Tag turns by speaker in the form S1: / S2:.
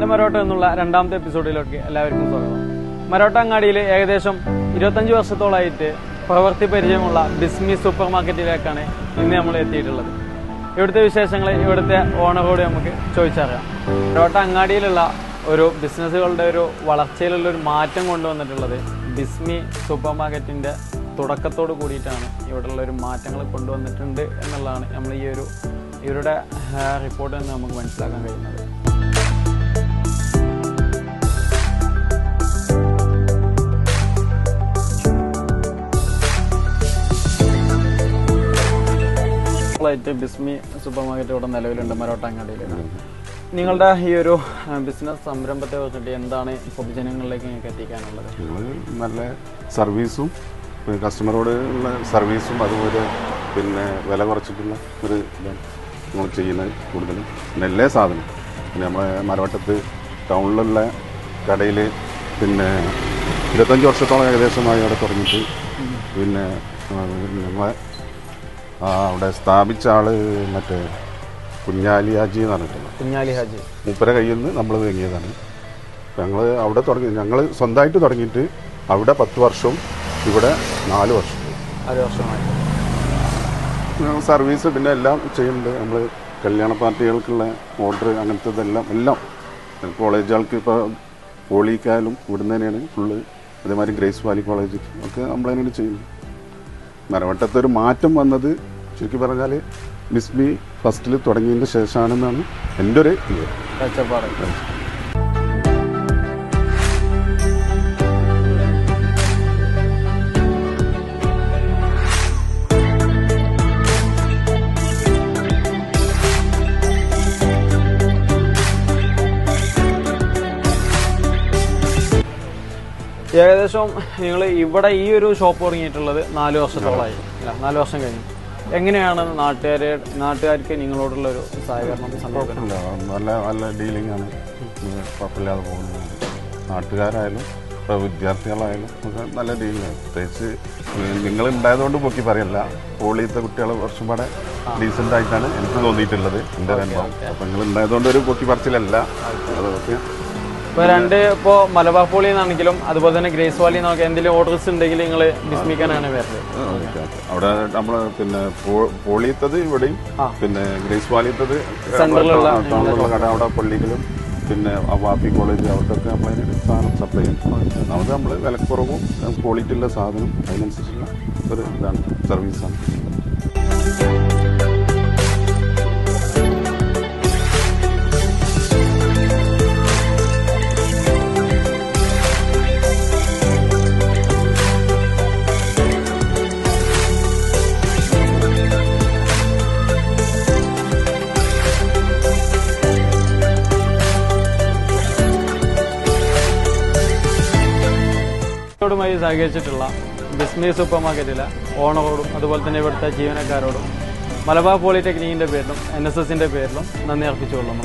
S1: എന്റെ മരോട്ട എന്നുള്ള രണ്ടാമത്തെ എപ്പിസോഡിലേക്ക് എല്ലാവർക്കും സ്വാഗതം. മരോട്ട അങ്ങാടിയിൽ ഏകദേശം ഇരുപത്തഞ്ച് വർഷത്തോളമായിട്ട് പ്രവൃത്തി പരിചയമുള്ള ബിസ്മി സൂപ്പർ മാർക്കറ്റിലേക്കാണ് ഇന്ന് നമ്മൾ എത്തിയിട്ടുള്ളത്. ഇവിടുത്തെ വിശേഷങ്ങൾ ഇവിടുത്തെ ഓണറോട് നമുക്ക് ചോദിച്ചറിയാം. മരോട്ട അങ്ങാടിയിലുള്ള ഒരു ബിസിനസ്സുകളുടെ ഒരു വളർച്ചയിലുള്ള ഒരു മാറ്റം കൊണ്ടുവന്നിട്ടുള്ളത് ബിസ്മി സൂപ്പർ മാർക്കറ്റിന്റെ തുടക്കത്തോട് കൂടിയിട്ടാണ് ഇവിടെയുള്ള ഒരു മാറ്റങ്ങൾ കൊണ്ടുവന്നിട്ടുണ്ട് എന്നുള്ളതാണ് നമ്മൾ ഈ ഒരു ഇവരുടെ റിപ്പോർട്ട് നിന്ന് നമുക്ക് മനസ്സിലാക്കാൻ കഴിയുന്നത്. ായിട്ട് ബിസ്മി സൂപ്പർ മാർക്കറ്റ് ഇവിടെ നിലവിലുണ്ട് മരോട്ടാങ്ങാടിയിൽ. നിങ്ങളുടെ ഈ ഒരു ബിസിനസ് സംരംഭത്തെ കുറിച്ചിട്ട് എന്താണ് പൊതുജനങ്ങളിലേക്ക് നിങ്ങൾക്ക് എത്തിക്കാനുള്ളത്?
S2: ഞങ്ങൾ നല്ല സർവീസും കസ്റ്റമറോട് ഉള്ള സർവീസും അതുപോലെ പിന്നെ വില കുറച്ചിട്ടുള്ള ഒരു ഇതാണ് നമ്മൾ ചെയ്യുന്നത് കൂടുതലും. നെല്ലേ സാധനം പിന്നെ നമ്മളെ മരവട്ടത്ത് ടൗണിലുള്ള കടയിൽ പിന്നെ ഇരുപത്തഞ്ച് വർഷത്തോളം ഏകദേശമായി അവിടെ തുടങ്ങിയിട്ട്. പിന്നെ നമ്മളെ ആ, അവിടെ സ്ഥാപിച്ച ആൾ മറ്റേ കുഞ്ഞാലിയാജി എന്ന് പറഞ്ഞിട്ടുണ്ട്
S1: കുഞ്ഞാലി ഹാജി.
S2: മൂപ്പര കയ്യിൽ നിന്ന് നമ്മൾ തുടങ്ങിയതാണ് ഞങ്ങൾ അവിടെ തുടങ്ങി ഞങ്ങൾ സ്വന്തമായിട്ട് തുടങ്ങിയിട്ട് അവിടെ പത്ത് വർഷവും ഇവിടെ നാല് വർഷം.
S1: നാല് വർഷമായി.
S2: ഞങ്ങൾ സർവീസ് പിന്നെ എല്ലാം ചെയ്യുന്നുണ്ട്. നമ്മൾ കല്യാണ പാർട്ടികൾക്കുള്ള ഓർഡർ അങ്ങനത്തെ ഇതെല്ലാം എല്ലാം. കോളേജുകൾക്ക് ഇപ്പോൾ പോളിക്കായാലും ഇവിടുന്ന് തന്നെയാണ് ഫുള്ള് അതേമാതിരി ഗ്രേസ് വാലി കോളേജ് ഒക്കെ നമ്മൾ തന്നെയാണ് ചെയ്യുന്നത്. മരവട്ടത്തൊരു മാറ്റം വന്നത് ചുരുക്കി പറഞ്ഞാൽ മിസ്ബി ഫസ്റ്റിൽ തുടങ്ങിയതിന് ശേഷമാണെന്നാണ് എന്റെ ഒരു
S1: കാഴ്ചപ്പാട്. ഏകദേശം നിങ്ങൾ ഇവിടെ ഈ ഒരു ഷോപ്പ് തുടങ്ങിയിട്ടുള്ളത് നാല് വർഷത്തോളമായി. നാല് വർഷം കഴിഞ്ഞു. എങ്ങനെയാണ് നാട്ടുകാരെ നാട്ടുകാർക്ക് നിങ്ങളോടുള്ള ഒരു സഹകരണം സമീപനം?
S2: നല്ല നല്ല ഡീലിംഗ് ആണ് കുഴപ്പമില്ലാതെ പോകുന്നത്. നാട്ടുകാരായാലും ഇപ്പോൾ വിദ്യാർത്ഥികളായാലും ഒക്കെ നല്ല ഡീലിംഗ് ആണ് പ്രത്യേകിച്ച് നിങ്ങൾ ഉണ്ടായതുകൊണ്ട് പൊക്കി പറയല്ല. പോളിയത്തെ കുട്ടികൾ കുറച്ചും കൂടെ ഡീസന്റ് ആയിട്ടാണ് എനിക്ക് തോന്നിയിട്ടുള്ളത്. എന്റെ അനുഭവം. അപ്പം നിങ്ങൾ ഉണ്ടായതുകൊണ്ട് ഒരു പൊക്കി പറച്ചിലല്ല. അതൊക്കെ
S1: ഇപ്പൊ രണ്ട് ഇപ്പോ മലബാർ പോളി എന്നാണെങ്കിലും അതുപോലെ തന്നെ ഗ്രേസ് വാലി എന്നൊക്കെ എന്തെങ്കിലും ഓർഡേഴ്സ് ഉണ്ടെങ്കിൽ നിങ്ങൾ വിസ്മിക്കാനാണ് വരുന്നത്.
S2: അവിടെ നമ്മൾ പിന്നെ പോളിയത്തത് ഇവിടെയും പിന്നെ ഗ്രേസ് വാലിയത്തത്
S1: സെൻട്രലുള്ള
S2: കട അവിടെ പിന്നെ വാപ്പി കോളേജ് അവർക്കൊക്കെ നമ്മൾ അതിന് സാധനം സപ്ലൈ ചെയ്യും. ഒന്നാമത് നമ്മൾ വിലക്കുറവും ക്വാളിറ്റി ഉള്ള സാധനം അതിനനുസരിച്ചുള്ള ഒരു ഇതാണ് സർവീസാണ് ോടുമായി
S1: സഹകരിച്ചിട്ടുള്ള ബിസ്നസ് സൂപ്പർ മാർക്കറ്റിലെ ഓണറോടും അതുപോലെ തന്നെ ഇവിടുത്തെ ജീവനക്കാരോടും മലബാർ പോളിടെക്നിക്കിന്റെ പേരിലും എൻ എസ് എസിന്റെ പേരിലും നന്ദി അർപ്പിച്ചുകൊള്ളുന്നു.